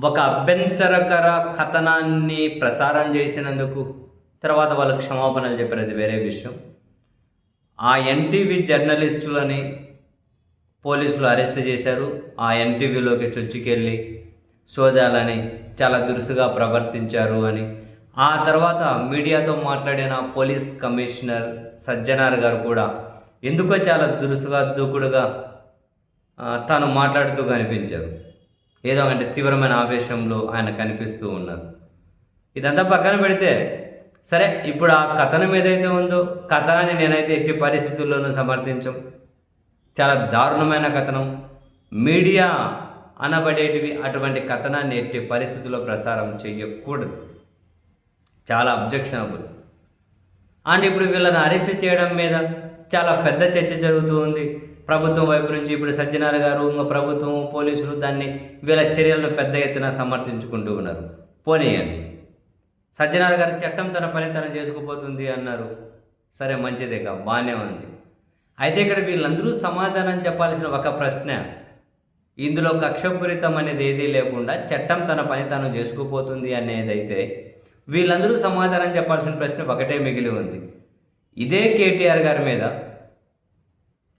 ఒక అభ్యంతరకర కథనాన్ని ప్రసారం చేసినందుకు తర్వాత వాళ్ళు క్షమాపణలు చెప్పారు. అది వేరే విషయం. ఆ ఎన్టీవీ జర్నలిస్టులని పోలీసులు అరెస్ట్ చేశారు. ఆ ఎన్టీవీలోకి చొచ్చుకెళ్ళి సోదాలని చాలా దురుసుగా ప్రవర్తించారు అని. ఆ తర్వాత మీడియాతో మాట్లాడిన పోలీస్ కమిషనర్ సజ్జనార్ గారు కూడా ఎందుకో చాలా దురుసుగా దూకుడుగా తను తాను మాట్లాడుతూ కనిపించారు. ఏదో అంటే తీవ్రమైన ఆవేశంలో ఆయన కనిపిస్తూ ఉన్నారు. ఇదంతా పక్కన పెడితే సరే ఇప్పుడు ఆ కథనం ఏదైతే ఉందో కథనాన్ని నేనైతే ఎట్టి పరిస్థితుల్లోనూ సమర్థించం. చాలా దారుణమైన కథనం. మీడియా అనబడేటివి అటువంటి కథనాన్ని ఎట్టి పరిస్థితుల్లో ప్రసారం చేయకూడదు చాలా అబ్జెక్షనబుల్ అండ్ ఇప్పుడు వీళ్ళని అరెస్ట్ చేయడం మీద చాలా పెద్ద చర్చ జరుగుతూ ఉంది. ప్రభుత్వం వైపు నుంచి ఇప్పుడు సజ్జనార్ గారు ఇంకా ప్రభుత్వం పోలీసులు దాన్ని వీళ్ళ చర్యలను పెద్ద ఎత్తున సమర్థించుకుంటూ ఉన్నారు. పోనీయండి. సజ్జనార్ గారు చట్టం తన పని తను చేసుకుపోతుంది అన్నారు. సరే మంచిదే కా బాగానే ఉంది. అయితే ఇక్కడ వీళ్ళందరూ సమాధానం చెప్పాల్సిన ఒక ప్రశ్న ఇందులో కక్షపూరితం అనేది ఏదీ లేకుండా చట్టం తన పని తాను చేసుకుపోతుంది అనేదైతే వీళ్ళందరూ సమాధానం చెప్పాల్సిన ప్రశ్న ఒకటే మిగిలి ఉంది. ఇదే కేటీఆర్ గారి మీద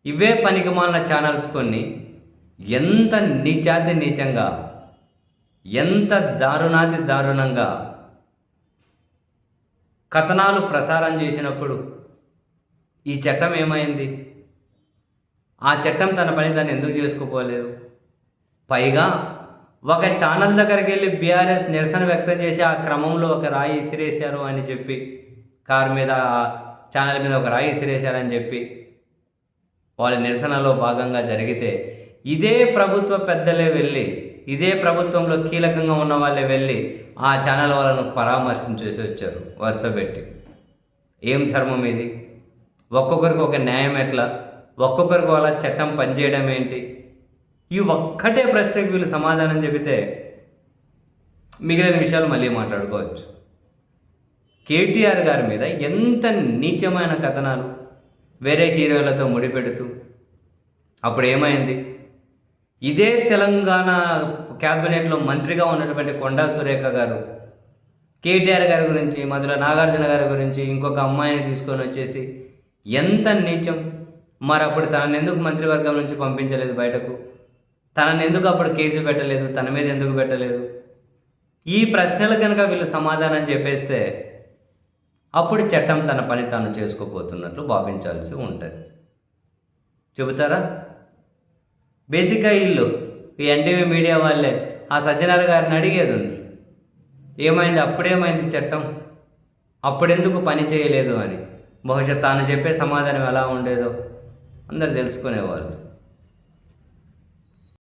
ఇవే పనికిమాలిన ఛానల్స్ కొన్ని. ఎంత నీచాతి నీచంగా ఎంత దారుణాతి దారుణంగా కథనాలు ప్రసారం చేసినప్పుడు ఈ చట్టం ఏమైంది? ఆ చట్టం తన పని దాన్ని ఎందుకు చేసుకోపోలేదు? పైగా ఒక ఛానల్ దగ్గరికి వెళ్ళి బీఆర్ఎస్ నిరసన వ్యక్తం చేసి ఆ క్రమంలో ఒక రాయి ఇసిరేశారు అని చెప్పి కారు మీద ఆ ఛానల్ మీద ఒక రాయి ఇసిరేశారని చెప్పి వాళ్ళ నిరసనలో భాగంగా జరిగితే ఇదే ప్రభుత్వ పెద్దలే వెళ్ళి ఇదే ప్రభుత్వంలో కీలకంగా ఉన్న వాళ్ళే వెళ్ళి ఆ ఛానల్ వాళ్ళను పరామర్శించేసి వచ్చారు వరుస పెట్టి. ఏం ధర్మం ఇది? ఒక్కొక్కరికి ఒక న్యాయం ఎట్లా? ఒక్కొక్కరికి వాళ్ళ చట్టం పనిచేయడం ఏంటి? ఈ ఒక్కటే ప్రశ్నకు వీళ్ళు సమాధానం చెబితే మిగిలిన విషయాలు మళ్ళీ మాట్లాడుకోవచ్చు. కేటీఆర్ గారి మీద ఎంత నీచమైన కథనాలు వేరే హీరోలతో ముడిపెడుతూ. అప్పుడు ఏమైంది? ఇదే తెలంగాణ క్యాబినెట్లో మంత్రిగా ఉన్నటువంటి కొండా సురేఖ గారు కేటీఆర్ గారి గురించి మధుర నాగార్జున గారి గురించి ఇంకొక అమ్మాయిని తీసుకొని వచ్చేసి ఎంత నీచం. మరి అప్పుడు తనని ఎందుకు మంత్రివర్గం నుంచి పంపించలేదు బయటకు? తనని ఎందుకు అప్పుడు కేసు పెట్టలేదు? తన మీద ఎందుకు పెట్టలేదు? ఈ ప్రశ్నలు కనుక వీళ్ళు సమాధానం చెప్పేస్తే అప్పుడు చట్టం తన పని తాను చేసుకోబోతున్నట్లు భావించాల్సి ఉంటుంది. చెబుతారా? బేసిక్గా వీళ్ళు ఈ ఎన్టీవీ మీడియా వాళ్ళే ఆ సజ్జనార్ గారిని అడిగేది ఉంది ఏమైంది? అప్పుడేమైంది చట్టం? అప్పుడెందుకు పని చేయలేదు అని. బహుశా తాను చెప్పే సమాధానం ఎలా ఉండేదో అందరు తెలుసుకునేవాళ్ళు.